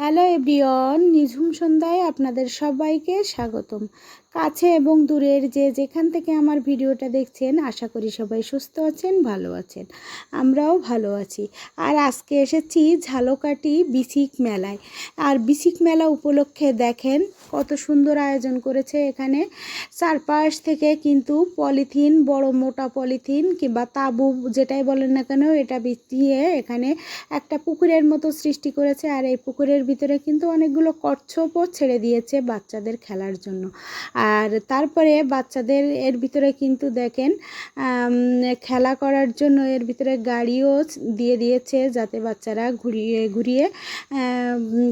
Hello everyone নিঝুম সন্ধ্যায় আপনাদের সবাইকে স্বাগতম। কাছে এবং দূরের যে যেখান থেকে আমার ভিডিওটা দেখছেন, আশা করি সবাই সুস্থ আছেন, ভালো আছেন। আমরাও ভালো আছি। আর আজকে এসেছি ঝালকাটি বিসিক মেলায়। আর বিসিক মেলা উপলক্ষে দেখেন কত সুন্দর আয়োজন করেছে এখানে। চারপাশ থেকে কিন্তু পলিথিন, বড় মোটা পলিথিন কিংবা তাবু যেটাই বলেন না কেন, এটা বিছিয়ে এখানে একটা পুকুরের মতো সৃষ্টি করেছে। আর এই পুকুরের ভিতরে কিন্তু অনেকগুলো কচ্ছপও ছেড়ে দিয়েছে বাচ্চাদের খেলার জন্য। আর তারপরে বাচ্চাদের এর ভিতরে কিন্তু দেখেন খেলা করার জন্য এর ভিতরে গাড়িও দিয়ে দিয়েছে যাতে বাচ্চারা ঘুরিয়ে ঘুরিয়ে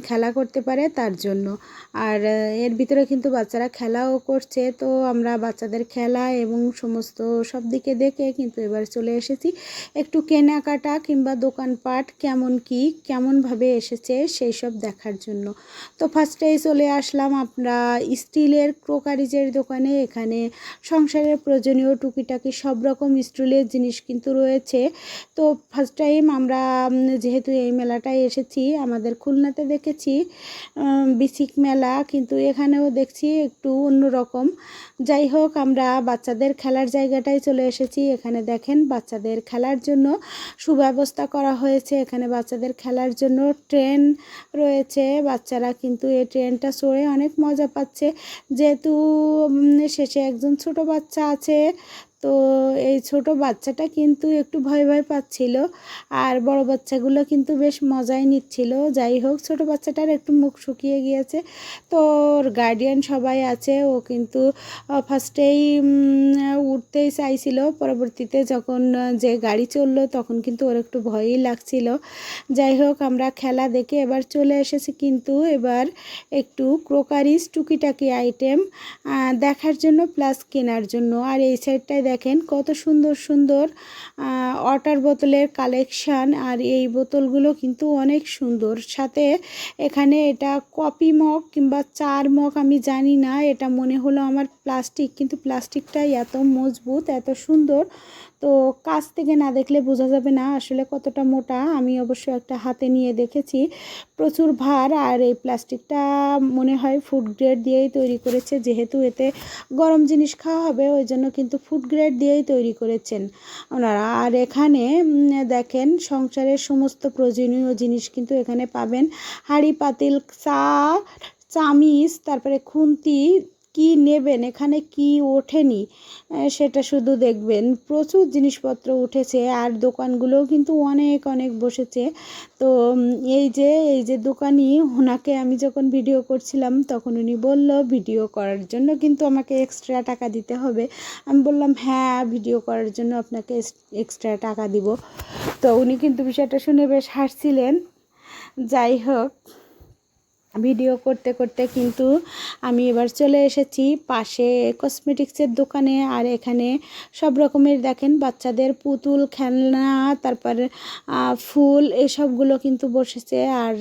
খেলা করতে পারে তার জন্য। আর এর ভিতরে কিন্তু বাচ্চারা খেলাও করছে, তো আমরা বাচ্চাদের খেলা এবং সমস্ত সব দিকে দেখে কিন্তু এবার চলে এসেছি। একটু কেনাকাটা কিংবা দোকানপাট কেমন কি, কেমনভাবে এসেছে সেই সব দেখার জন্য। তো ফার্স্টেই চলে আসলাম, আমরা স্টিলের ক্রোকারিজের দোকানে এখানে সংসারের প্রয়োজনীয় টুকিটাকি সব রকম স্টুলের জিনিস কিন্তু রয়েছে। তো ফার্স্ট টাইম আমরা যেহেতু এই মেলাটায় এসেছি, আমাদের খুলনাতে দেখেছি বিসিক মেলা, কিন্তু এখানেও দেখছি একটু অন্যরকম যাই হোক, আমরা বাচ্চাদের খেলার জায়গাটায় চলে এসেছি। এখানে দেখেন বাচ্চাদের খেলার জন্য সুব্যবস্থা করা হয়েছে। এখানে বাচ্চাদের খেলার জন্য ট্রেন রয়েছে। বাচ্চারা কিন্তু এই ট্রেনটা চড়ে অনেক মজা পাচ্ছে। যেহেতু শেষে একজন ছোট বাচ্চা আছে। তো এই ছোট বাচ্চাটা কিন্তু একটু ভয় ভয় পাচ্ছিল। আর বড় বাচ্চাগুলো কিন্তু বেশ মজাই নিচ্ছিল। যাই হোক, ছোট বাচ্চাটার একটু মুখ শুকিয়ে গিয়েছে। তো ওর গার্ডিয়ান সবাই আছে। ও কিন্তু ফার্স্টেই উঠতেই চাইছিল। পরবর্তীতে যখন যে গাড়ি চলল, তখন কিন্তু ওর একটু ভয়ই লাগছিল। যাই হোক, আমরা খেলা দেখে এবার চলে এসেছি কিন্তু এবার একটু ক্রোকারিজ টুকিটাকি আইটেম দেখার জন্য প্লাস কেনার জন্য। আর এই সাইডটায় দেখেন কত সুন্দর সুন্দর ওয়াটার বোতলের কালেকশান আর এই বোতলগুলো কিন্তু অনেক সুন্দর। সাথে এখানে এটা কপি মগ কিংবা চার মগ আমি জানি না, এটা মনে হলো আমার প্লাস্টিক কিন্তু প্লাস্টিকটাই এত মজবুত, এত সুন্দর। তো কাছ থেকে না দেখলে বোঝা যাবে না আসলে কতটা মোটা, আমি অবশ্য একটা হাতে নিয়ে দেখেছি। প্রচুর ভার আর এই প্লাস্টিকটা মনে হয় ফুড গ্রেড দিয়েই তৈরি করেছে, যেহেতু এতে গরম জিনিস খাওয়া হবে, ওই জন্য কিন্তু ফুড গ্রেড দিয়েই তৈরি করেছেন ওনারা। আর এখানে দেখেন, সংসারের সমস্ত প্রয়োজনীয় জিনিস কিন্তু এখানে পাবেন। হাঁড়ি, পাতিল, চা, চামিচ, তারপরে খুন্তি কি নেবেন, এখানে কি ওঠেনি সেটা শুধু দেখবেন। প্রচুর জিনিসপত্র উঠেছে আর দোকানগুলোও কিন্তু অনেক অনেক বসেছে। তো এই যে এই যে দোকানি, ওনাকে আমি যখন ভিডিও করছিলাম, তখন উনি বলল, ভিডিও করার জন্য কিন্তু আমাকে এক্সট্রা টাকা দিতে হবে। আমি বললাম হ্যাঁ ভিডিও করার জন্য আপনাকে এক্সট্রা টাকা দিব। তো উনি কিন্তু বিষয়টা শুনে বেশ হাসছিলেন। যাই হোক ভিডিও করতে করতে কিন্তু আমি এবার চলে এসেছি পাশে কসমেটিক্সের দোকানে। আর এখানে সব রকমের দেখেন, বাচ্চাদের পুতুল, খেলনা, তারপর ফুল এসবগুলো কিন্তু বসেছে। আর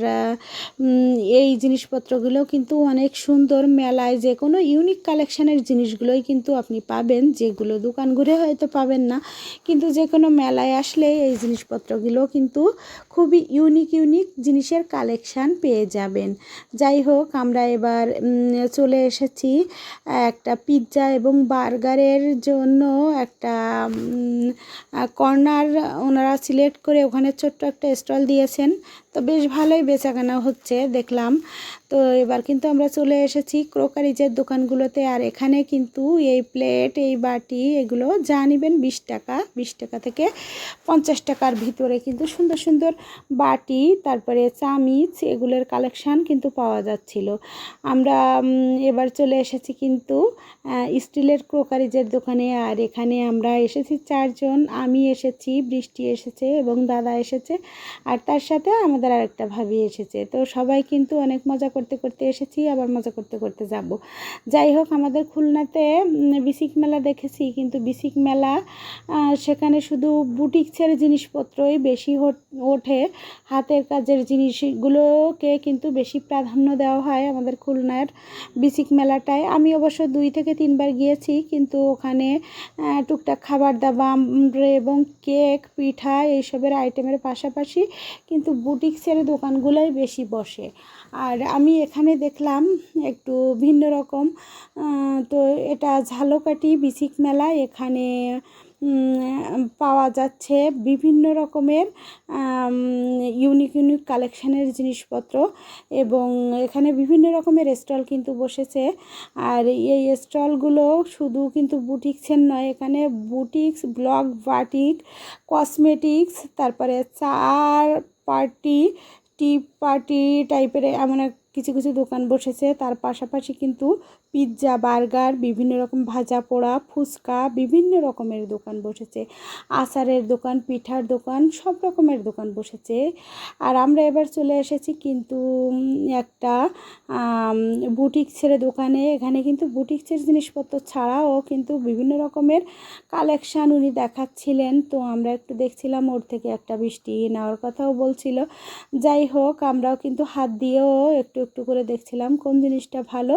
এই জিনিসপত্রগুলো কিন্তু অনেক সুন্দর মেলায়। যে কোনো ইউনিক কালেকশানের জিনিসগুলোই কিন্তু আপনি পাবেন। যেগুলো দোকান ঘুরে হয়তো পাবেন না। কিন্তু যে কোনো মেলায় আসলে এই জিনিসপত্রগুলো কিন্তু খুবই ইউনিক ইউনিক জিনিসের কালেকশান পেয়ে যাবেন। যাই হোক, আমরা এবার চলে এসেছি একটা পিৎজা এবং বার্গারের জন্য একটা কর্নার ওনারা সিলেক্ট করে ওখানে ছোট্ট একটা স্টল দিয়েছেন। তো বেশ ভালোই বেচাকেনা হচ্ছে, দেখলাম। তো এবার কিন্তু আমরা চলে এসেছি ক্রোকারিজের দোকানগুলোতে, আর এখানে কিন্তু এই প্লেট, এই বাটি, এগুলো যা নেবেন বিশ টাকা বিশ টাকা থেকে পঞ্চাশ টাকার ভিতরে কিন্তু সুন্দর সুন্দর বাটি, তারপরে চামিচ, এগুলোর কালেকশান কিন্তু পাওয়া যাচ্ছিল। আমরা এবার চলে এসেছি কিন্তু স্টিলের ক্রোকারিজের দোকানে, আর এখানে আমরা এসেছি চারজন, আমি এসেছি, বৃষ্টি এসেছে এবং দাদা এসেছে, আর তার সাথে আমাদের আরেকটা ভাবি এসেছে। তো সবাই কিন্তু অনেক মজা করতে করতে এসেছি, আবার মজা করতে করতে যাব। যাই হোক, আমাদের খুলনাতে বিসিক মেলা দেখেছি, কিন্তু বিসিক মেলা সেখানে শুধু বুটিক্সের জিনিসপত্রই বেশি ওঠে। হাতের কাজের জিনিসগুলোকে কিন্তু বেশি প্রাধান্য দেওয়া হয় আমাদের খুলনার বিসিক মেলাটায়। আমি অবশ্য দুই থেকে তিনবার গিয়েছি, কিন্তু ওখানে টুকটাক খাবার দাবার এবং কেক, পিঠা এইসবের আইটেমের পাশাপাশি কিন্তু বুটিক্স বুটিক্সের দোকানগুলোই বেশি বসে। আর আমি এখানে দেখলাম একটু ভিন্ন রকম তো এটা ঝালকাঠি বিসিক মেলা, এখানে পাওয়া যাচ্ছে বিভিন্ন রকমের ইউনিক ইউনিক কালেকশানের জিনিসপত্র এবং এখানে বিভিন্ন রকমের স্টল কিন্তু বসেছে। আর এই স্টলগুলো শুধু কিন্তু বুটিক্সের নয়, এখানে বুটিক্স ব্লক বাটিক, কসমেটিক্স, তারপরে চার পার্টি টি পার্টি টাইপের এমন এক কিছু কিছু দোকান বসেছে। তার পাশাপাশি কিন্তু পিৎজা, বার্গার, বিভিন্ন রকম ভাজা পোড়া, ফুচকা, বিভিন্ন রকমের দোকান বসেছে। আচারের দোকান, পিঠার দোকান, সব রকমের দোকান বসেছে। আর আমরা এবার চলে এসেছি কিন্তু একটা বুটিক ছেড়ে দোকানে। এখানে কিন্তু বুটিক্সের জিনিসপত্র ছাড়াও কিন্তু বিভিন্ন রকমের কালেকশান উনি দেখাচ্ছিলেন। তো আমরা একটু দেখছিলাম, ওর থেকে একটা বৃষ্টি নেওয়ার কথাও বলছিল। যাই হোক, আমরাও কিন্তু হাত দিয়েও একটু একটু করে দেখছিলাম কোন জিনিসটা ভালো।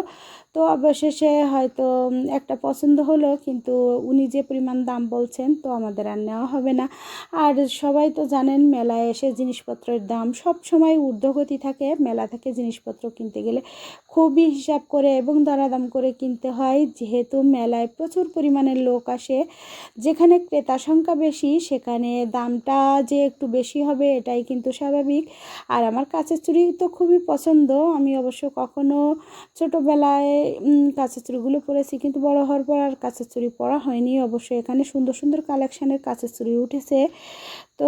তো অবশেষে হয়তো একটা পছন্দ হলো, কিন্তু উনি যে পরিমাণ দাম বলছেন, তো আমাদের আর নেওয়া হবে না। আর সবাই তো জানেন, মেলায় এসে জিনিসপত্রের দাম সব সময় ঊর্ধ্বগতি থাকে। মেলা থেকে জিনিসপত্র কিনতে গেলে খুবই হিসাব করে এবং দরাদাম করে কিনতে হয়। যেহেতু মেলায় প্রচুর পরিমাণের লোক আসে, যেখানে ক্রেতা সংখ্যা বেশি, সেখানে দামটা যে একটু বেশি হবে, এটাই কিন্তু স্বাভাবিক। আর আমার কাঁচের চুরি তো খুবই পছন্দ। আমি অবশ্য কখনো ছোটোবেলায় কাঁচের চুড়িগুলো পরেছি, কিন্তু বড় হওয়ার পর আর কাঁচের চুড়ি পরা হয়নি। অবশ্যই এখানে সুন্দর সুন্দর কালেকশানের কাঁচের চুড়ি উঠেছে। তো,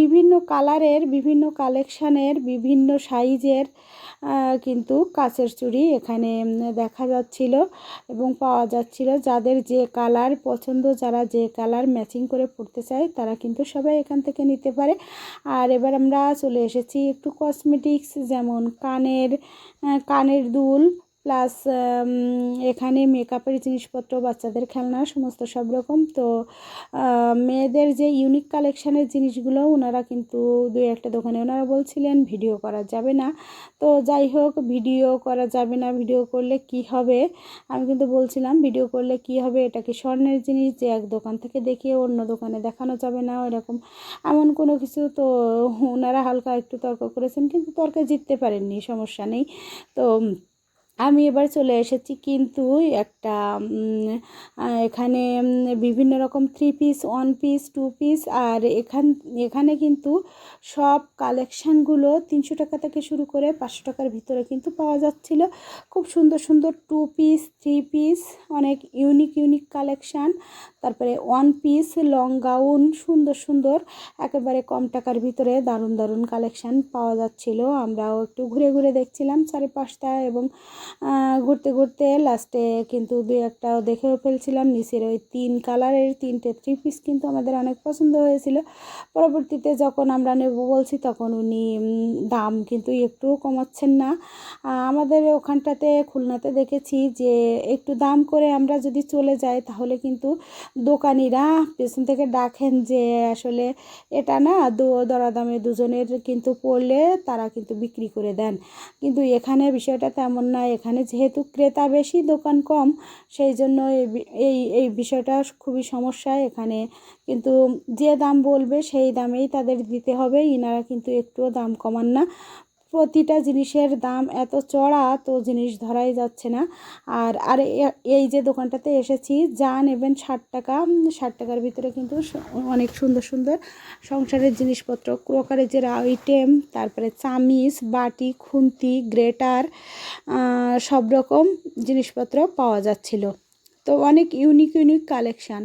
বিভিন্ন কালারের, বিভিন্ন কালেকশানের, বিভিন্ন সাইজের কিন্তু কাঁচের চুড়ি এখানে দেখা যাচ্ছিল এবং পাওয়া যাচ্ছিল। যাদের যে কালার পছন্দ, যারা যে কালার ম্যাচিং করে পরতে চায়, তারা কিন্তু সবাই এখান থেকে নিতে পারে। আর এবার আমরা চলে এসেছি একটু কসমেটিক্স যেমন কানের কানের দুল প্লাস এখানে মেকআপের জিনিসপত্র, বাচ্চাদের খেলনা, সমস্ত সব রকম। তো মেয়েদের যে ইউনিক কালেকশানের জিনিসগুলো, ওনারা কিন্তু দুই একটা দোকানে ওনারা বলছিলেন, ভিডিও করা যাবে না। তো যাই হোক, ভিডিও করা যাবে না, ভিডিও করলে কি হবে? আমি কিন্তু বলছিলাম, ভিডিও করলে কি হবে? এটা কি স্বর্ণের জিনিস যে এক দোকান থেকে দেখিয়ে অন্য দোকানে দেখানো যাবে না? এরকম। এমন কোনো কিছু তো ওনারা হালকা একটু তর্ক করেছেন, কিন্তু তর্কে জিততে পারেননি, সমস্যা নেই। তো আমি এবার চলে এসেছি কিন্তু একটা এখানে বিভিন্ন রকম three piece one piece two piece আর এখান, এখানে কিন্তু সব কালেকশানগুলো তিনশো টাকা থেকে শুরু করে পাঁচশো টাকার ভিতরে কিন্তু পাওয়া যাচ্ছিল। খুব সুন্দর সুন্দর টু পিস থ্রি পিস অনেক ইউনিক ইউনিক কালেকশান তারপরে ওয়ান পিস লং গাউন সুন্দর সুন্দর, একেবারে কম টাকার ভিতরে দারুণ দারুণ কালেকশান পাওয়া যাচ্ছিল। আমরাও একটু ঘুরে ঘুরে দেখছিলাম চারিপাশটা এবং ঘুরতে ঘুরতে লাস্টে কিন্তু দুই একটাও দেখেও ফেলছিলাম। নিচের ওই তিন কালারের তিনটে থ্রি পিস কিন্তু আমাদের অনেক পছন্দ হয়েছিল। পরবর্তীতে যখন আমরা নেব বলছি, তখন উনি দাম কিন্তু একটুও কমাচ্ছেন না। আমাদের ওখানটাতে, খুলনাতে দেখেছি যে একটু দাম করে আমরা যদি চলে যাই, তাহলে কিন্তু দোকানিরা পেছন থেকে ডাকেন যে আসলে এটা না দো, দরাদামে দুজনের কিন্তু পড়লে তারা কিন্তু বিক্রি করে দেন। কিন্তু এখানে বিষয়টা তেমন না। এখানে যেহেতু ক্রেতা বেশি, দোকান কম, সেই জন্য এই এই বিষয়টা খুবই সমস্যা এখানে। কিন্তু যে দাম বলবে সেই দামেই তাদের দিতে হবে, ইনারা কিন্তু একটুও দাম কমান না। প্রতিটা জিনিসের দাম এত চড়া, তো জিনিস ধরাই যাচ্ছে না। আর আর এই যে দোকানটাতে এসেছি, যা নেবেন ষাট টাকা ষাট টাকার ভিতরে কিন্তু অনেক সুন্দর সুন্দর সংসারের জিনিসপত্র ক্রোকারের যে আইটেম তারপরে চামিচ, বাটি, খুন্তি, গ্রেটার সব রকম জিনিসপত্র পাওয়া যাচ্ছিল। তো অনেক ইউনিক ইউনিক কালেকশান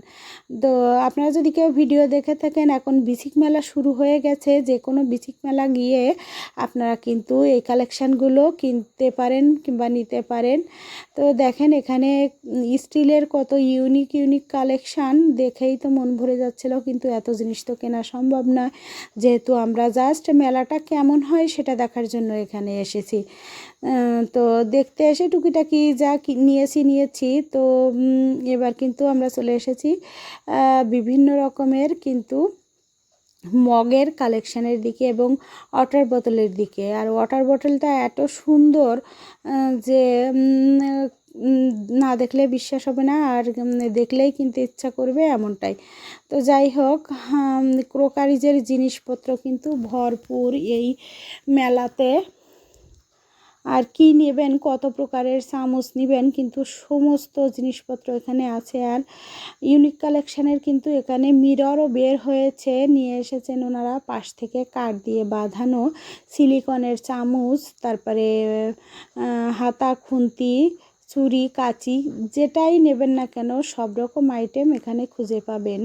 তো আপনারা যদি কেউ ভিডিও দেখে থাকেন, এখন বিচিক মেলা শুরু হয়ে গেছে। যে কোনো বিচিক মেলা গিয়ে আপনারা কিন্তু এই কালেকশানগুলো কিনতে পারেন কিংবা নিতে পারেন। তো দেখেন এখানে স্টিলের কত ইউনিক ইউনিক কালেকশান দেখেই তো মন ভরে যাচ্ছিল, কিন্তু এত জিনিস তো কেনা সম্ভব নয়। যেহেতু আমরা জাস্ট মেলাটা কেমন হয় সেটা দেখার জন্য এখানে এসেছি। তো দেখতে এসে টুকিটাকি যা নিয়েছি নিয়েছি। তো এবার কিন্তু আমরা চলে এসেছি বিভিন্ন রকমের কিন্তু মগের কালেকশানের দিকে এবং ওয়াটার বোতলের দিকে। আর ওয়াটার বোতলটা এত সুন্দর যে না দেখলে বিশ্বাস হবে না, আর দেখলেই কিনতে ইচ্ছা করবে এমনটাই। তো যাই হোক ক্রোকারিজের জিনিসপত্র কিন্তু ভরপুর এই মেলাতে। আর কি নেবেন, কত প্রকারের চামচ নেবেন, কিন্তু সমস্ত জিনিসপত্র এখানে আছে। আর ইউনিক কালেকশানের কিন্তু এখানে মিররও বের হয়েছে, নিয়ে এসেছেন ওনারা পাশ থেকে কাঠ দিয়ে বাঁধানো সিলিকনের চামচ, তারপরে হাতা, খুন্তি ছুরি কাঁচি, যেটাই নেবেন না কেন, সব রকম আইটেম এখানে খুঁজে পাবেন।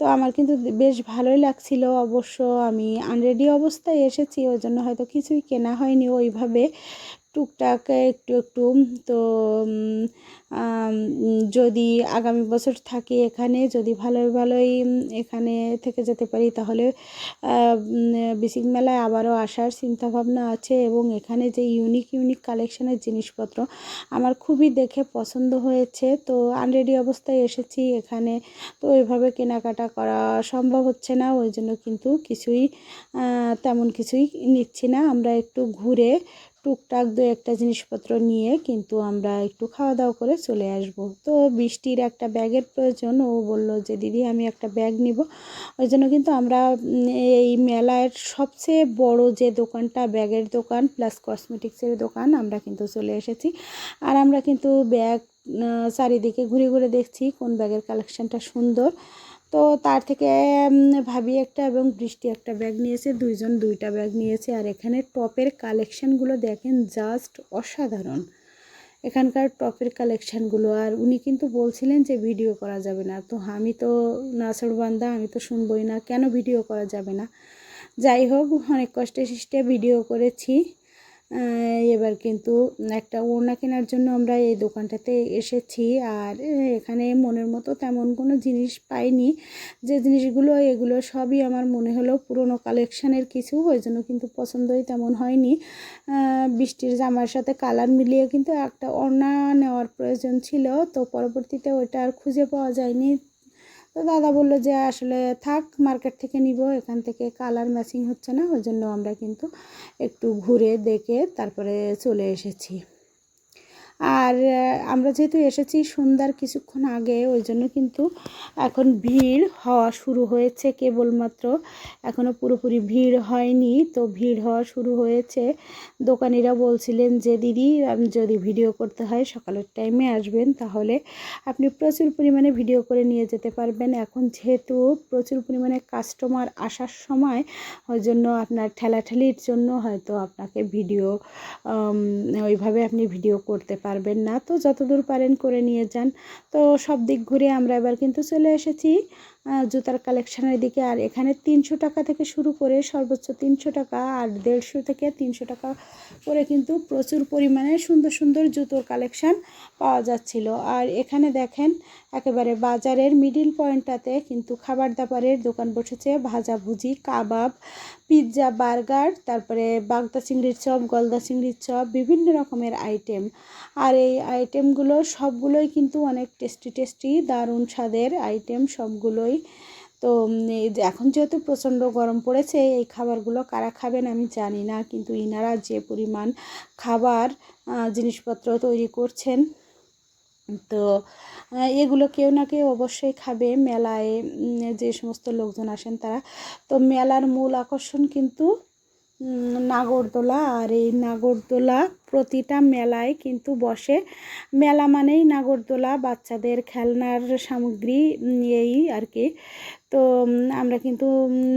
তো আমার কিন্তু বেশ ভালোই লাগছিল। অবশ্য আমি আনরেডি অবস্থায় এসেছি, ওই জন্য হয়তো কিছুই কেনা হয়নি ওইভাবে। টুকটাক একটু একটু, তো যদি আগামী বছর থাকি এখানে, যদি ভালোই ভালোই এখানে থেকে যেতে পারি, তাহলে বেসিক মেলায় আবারও আসার চিন্তাভাবনা আছে এবং এখানে যে ইউনিক ইউনিক কালেকশনের জিনিসপত্র আমার খুবই দেখে পছন্দ হয়েছে। তো আনরেডি অবস্থায় এসেছি এখানে, তো ওইভাবে কেনাকাটা করা সম্ভব হচ্ছে না, ওই জন্য কিন্তু কিছুই তেমন কিছুই নিচ্ছি না। আমরা একটু ঘুরে টুকটাক দু একটা জিনিসপত্র নিয়ে কিন্তু আমরা একটু খাওয়া দাওয়া করে চলে আসব। তো বৃষ্টির একটা ব্যাগের প্রয়োজন, ও বলল যে, দিদি, আমি একটা ব্যাগ নিব। ওই জন্য কিন্তু আমরা এই মেলার সবচেয়ে বড় যে দোকানটা, ব্যাগের দোকান প্লাস কসমেটিক্সের দোকান, আমরা কিন্তু চলে এসেছি। আর আমরা কিন্তু ব্যাগ চারিদিকে ঘুরে ঘুরে দেখছি কোন ব্যাগের কালেকশানটা সুন্দর। তো তার থেকে ভাবি একটা এবং বৃষ্টি একটা ব্যাগ নিয়েছে, দুইজন দুইটা ব্যাগ নিয়েছে। আর এখানে টপের কালেকশানগুলো দেখেন জাস্ট অসাধারণ। এখানকার টপের কালেকশানগুলো আর উনি কিন্তু বলছিলেন যে ভিডিও করা যাবে না। তো আমি তো নাসরবান্দা আমি তো শুনবই না, কেন ভিডিও করা যাবে না? যাই হোক, অনেক কষ্টে সৃষ্টে ভিডিও করেছি। এবার কিন্তু একটা ওড়না কেনার জন্য আমরা এই দোকানটাতে এসেছি আর এখানে মনের মতো তেমন কোনো জিনিস পাইনি। যে জিনিসগুলো, এগুলো সবই আমার মনে হলো পুরনো কালেকশানের কিছু, ওই জন্য কিন্তু পছন্দই তেমন হয়নি। বৃষ্টির জামার সাথে কালার মিলিয়ে কিন্তু একটা ওড়না নেওয়ার প্রয়োজন ছিল, তো পরবর্তীতে ওইটা আর খুঁজে পাওয়া যায়নি। তো দাদা বলল যে আসলে থাক মার্কেট থেকে নিব, এখান থেকে কালার ম্যাচিং হচ্ছে না, ওই জন্য আমরা কিন্তু একটু ঘুরে দেখে তারপরে চলে এসেছি। আর আমরা যেহেতু এসেছি সন্ধ্যার কিছুক্ষণ আগে, ওই জন্য কিন্তু এখন ভিড় হওয়া শুরু হয়েছে কেবলমাত্র। এখনও পুরোপুরি ভিড় হয়নি, তো ভিড় হওয়া শুরু হয়েছে। দোকানিরা বলছিলেন যে, দিদি যদি ভিডিও করতে হয়, সকালের টাইমে আসবেন, তাহলে আপনি প্রচুর পরিমাণে ভিডিও করে নিয়ে যেতে পারবেন। এখন যেহেতু প্রচুর পরিমাণে কাস্টমার আসার সময়, ওই জন্য আপনার ঠেলাঠেলির জন্য হয়তো আপনাকে ভিডিও ওইভাবে আপনি ভিডিও করতে পারবেন না। তো যতদূর পারেন করে নিয়ে যান। তো সব দিক ঘুরে আমরা এবার কিন্তু চলে এসেছি। জুতার কালেকশানের দিকে। আর এখানে তিনশো টাকা থেকে শুরু করে সর্বোচ্চ তিনশো টাকা আর দেড়শো থেকে তিনশো টাকা করে কিন্তু প্রচুর পরিমাণে সুন্দর সুন্দর জুতোর কালেকশান পাওয়া যাচ্ছিল। আর এখানে দেখেন, একেবারে বাজারের মিডিল পয়েন্টটাতে কিন্তু খাবার দাবারের দোকান বসেছে। ভাজাভুজি কাবাব পিৎজা বার্গার তারপরে বাগদা চিংড়ির চপ, গলদা চিংড়ির চপ, বিভিন্ন রকমের আইটেম আর এই আইটেমগুলো সবগুলোই কিন্তু অনেক টেস্টি টেস্টি দারুণ স্বাদের আইটেম সবগুলোই তো এই যে এখন যেহেতু প্রচণ্ড গরম পড়েছে, এই খাবারগুলো কারা খাবেন আমি জানি না, কিন্তু ইনারা যে পরিমাণ খাবার জিনিসপত্র তৈরি করছেন, তো এগুলো কেউ না কেউ অবশ্যই খাবে। মেলায় যে সমস্ত লোকজন আসেন তারা, তো মেলার মূল আকর্ষণ কিন্তু নাগরদোলা, আর এই নাগরদোলা প্রতিটা মেলায় কিন্তু বসে। মেলা মানেই নাগরদোলা, বাচ্চাদের খেলনার সামগ্রী এই আর কি তো আমরা কিন্তু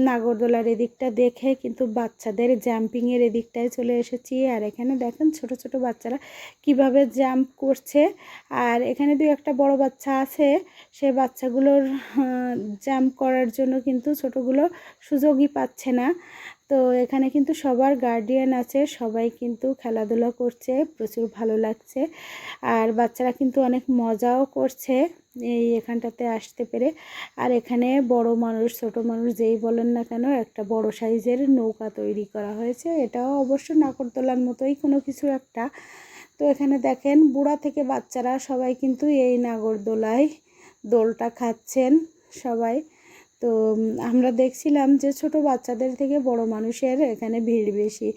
নাগরদোলার এদিকটা দেখে কিন্তু বাচ্চাদের জাম্পিংয়ের এদিকটায় চলে এসেছি। আর এখানে দেখেন ছোট ছোট বাচ্চারা কীভাবে জাম্প করছে। আর এখানে দু একটা বড় বাচ্চা আছে। সে বাচ্চাগুলোর জাম্প করার জন্য কিন্তু ছোটোগুলো সুযোগই পাচ্ছে না। তো এখানে কিন্তু সবার গার্ডিয়ান আছে, সবাই কিন্তু খেলাধুলা করছে, প্রচুর ভালো লাগছে। আর বাচ্চারা কিন্তু অনেক মজাও করছে এই এখানটাতে আসতে পেরে। আর এখানে বড় মানুষ, ছোট মানুষ যেই বলেন না কেন, একটা বড় সাইজের নৌকা তৈরি করা হয়েছে। এটাও অবশ্য নাগরদোলার মতোই কোনো কিছু একটা। তো এখানে দেখেন, বুড়া থেকে বাচ্চারা সবাই কিন্তু এই নাগরদোলায় দোলটা খাচ্ছেন সবাই। তো আমরা দেখছিলাম যে ছোট বাচ্চাদের থেকে বড় মানুষের এখানে ভিড় বেশি।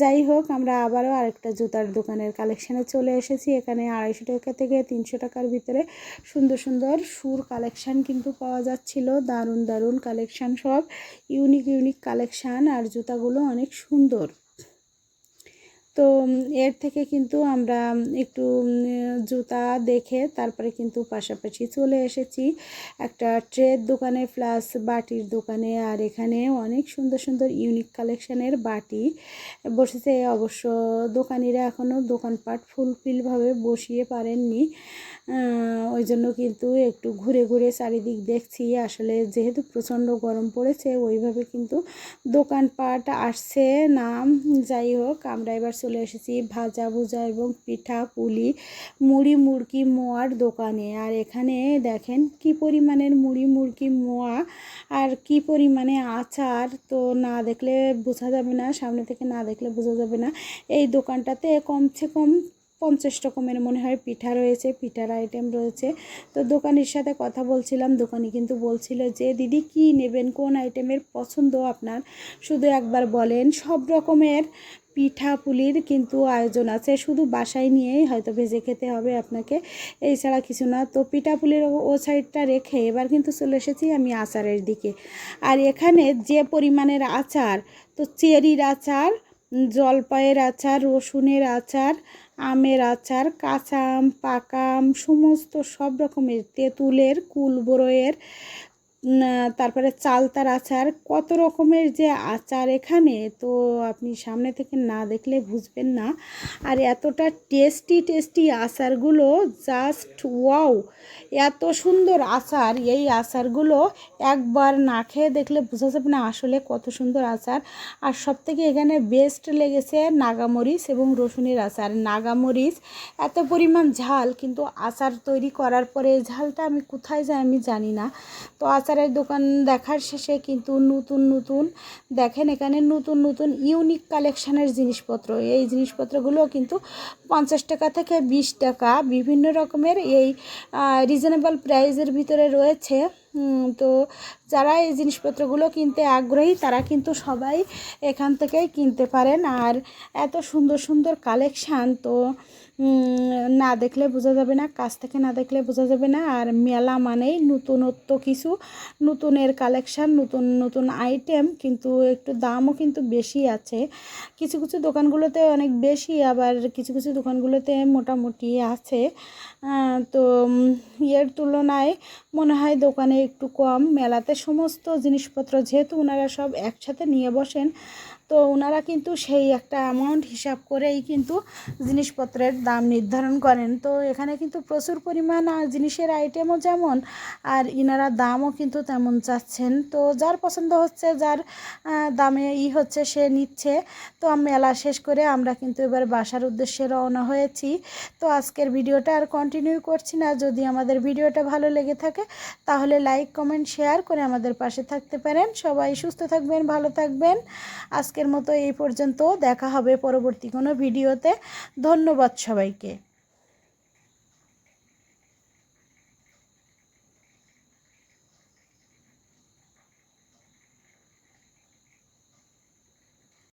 যাই হোক, আমরা আবারও আরেকটা জুতার দোকানের কালেকশানে চলে এসেছি। এখানে আড়াইশো টাকা থেকে তিনশো টাকার ভিতরে সুন্দর সুন্দর সুর কালেকশান কিন্তু পাওয়া যাচ্ছিল। দারুণ দারুণ কালেকশান সব। ইউনিক ইউনিক কালেকশান আর জুতাগুলো অনেক সুন্দর। তো এর থেকে কিন্তু আমরা একটু জুতা দেখে তারপরে কিন্তু পাশাপাশি চলে এসেছি। একটা ট্রের দোকানে প্লাস বাটির দোকানে, আর এখানে অনেক সুন্দর সুন্দর ইউনিক কালেকশানের বাটি বসেছে। অবশ্য দোকানিরা এখনও দোকানপাট ফুলফিলভাবে বসিয়ে পারেননি। ওই জন্য কিন্তু একটু ঘুরে ঘুরে চারিদিক দেখছি। আসলে যেহেতু প্রচণ্ড গরম পড়েছে, ওইভাবে কিন্তু দোকানপাট আসছে না। যাই হোক, আমরা এবার চলে এসেছি ভাজা ভুজা এবং পিঠা পুলি মুড়ি মুড়কি মোয়ার দোকানে। আর এখানে দেখেন কি পরিমাণের মুড়ি মুড়কি মোয়া আর কি পরিমাণে আচার। তো না দেখলে বোঝা যাবে না, সামনে থেকে না দেখলে বোঝা যাবে না। এই দোকানটাতে কমসে কম পঞ্চাশ রকমের মনে হয় পিঠা রয়েছে, পিঠার আইটেম রয়েছে। তো দোকানির সাথে কথা বলছিলাম, দোকানি কিন্তু বলছিল যে, দিদি, কি নেবেন? কোন আইটেমের পছন্দ আপনার? শুধু একবার বলেন, সব রকমের পিঠা পুলির কিন্তু আয়োজন আছে। শুধু বাসায় নিয়েই হয়তো ভেজে খেতে হবে আপনাকে এছাড়া কিছু না। তো পিঠা পুলির ও সাইডটা রেখে এবার কিন্তু চলে এসেছি আমি আচারের দিকে। আর এখানে যে পরিমাণের আচার, তো চেরির আচার জলপাইয়ের আচার, রসুনের আচার, আমের আচার, কাঁচা আম, পাকা আম, সমস্ত সব রকমের তেঁতুলের কুলবরয়ের তারপরে চালতার আচার, কত রকমের যে আচার এখানে, তো আপনি সামনে থেকে না দেখলে বুঝবেন না। আর এতটা টেস্টি টেস্টি আচারগুলো জাস্ট ওয়াও এত সুন্দর আচার, এই আচারগুলো একবার না খেয়ে দেখলে বোঝা যাবে না আসলে কত সুন্দর আচার। আর সব থেকে এখানে বেস্ট লেগেছে নাগামরিচ এবং রসুনের আচার। নাগামরিচ এত পরিমাণ ঝাল, কিন্তু আচার তৈরি করার পরে ঝালটা আমি কোথায় যাই আমি জানি না। তো আচারের দোকান দেখার শেষে কিন্তু নতুন নতুন, দেখেন এখানে নতুন নতুন ইউনিক কালেকশানের জিনিসপত্র। এই জিনিসপত্রগুলো কিন্তু পঞ্চাশ টাকা থেকে বিশ টাকা, বিভিন্ন রকমের এই রিজনেবল প্রাইজের ভিতরে রয়েছে। তো যারা এই জিনিসপত্রগুলো কিনতে আগ্রহী, তারা কিন্তু সবাই এখান থেকেই কিনতে পারেন। আর এত সুন্দর সুন্দর কালেকশান তো না দেখলে বোঝা যাবে না, কাছ থেকে না দেখলে বোঝা যাবে না। আর মেলা মানেই নতুনত্ব কিছু, নতুনের কালেকশান নতুন নতুন আইটেম কিন্তু একটু দামও কিন্তু বেশি আছে। কিছু কিছু দোকানগুলোতে অনেক বেশি, আবার কিছু কিছু দোকানগুলোতে মোটামুটি আছে। তো এর তুলনায় মনে হয় দোকানে একটু কম। মেলাতে সমস্ত জিনিসপত্র, যেহেতু ওনারা সব একসাথে নিয়ে বসেন তো ওনারা কিন্তু সেই একটা অ্যামাউন্ট হিসাব করেই কিন্তু জিনিসপত্রের দাম নির্ধারণ করেন। তো এখানে কিন্তু প্রচুর পরিমাণ জিনিসের আইটেমও যেমন, আর ইনারা দামও কিন্তু তেমন চাচ্ছেন। তো যার পছন্দ হচ্ছে, যার দামে ই হচ্ছে, সে নিচ্ছে। তো মেলা শেষ করে আমরা কিন্তু এবার বাসার উদ্দেশ্যে রওনা হয়েছি। তো আজকের ভিডিওটা আর কন্টিনিউ করছি না। যদি আমাদের ভিডিওটা ভালো লেগে থাকে, তাহলে লাইক কমেন্ট শেয়ার করে আমাদের পাশে থাকতে পারেন। সবাই সুস্থ থাকবেন, ভালো থাকবেন। আজকের মতো এই পর্যন্ত। দেখা হবে পরবর্তী কোনো ভিডিওতে। ধন্যবাদ সবাইকে।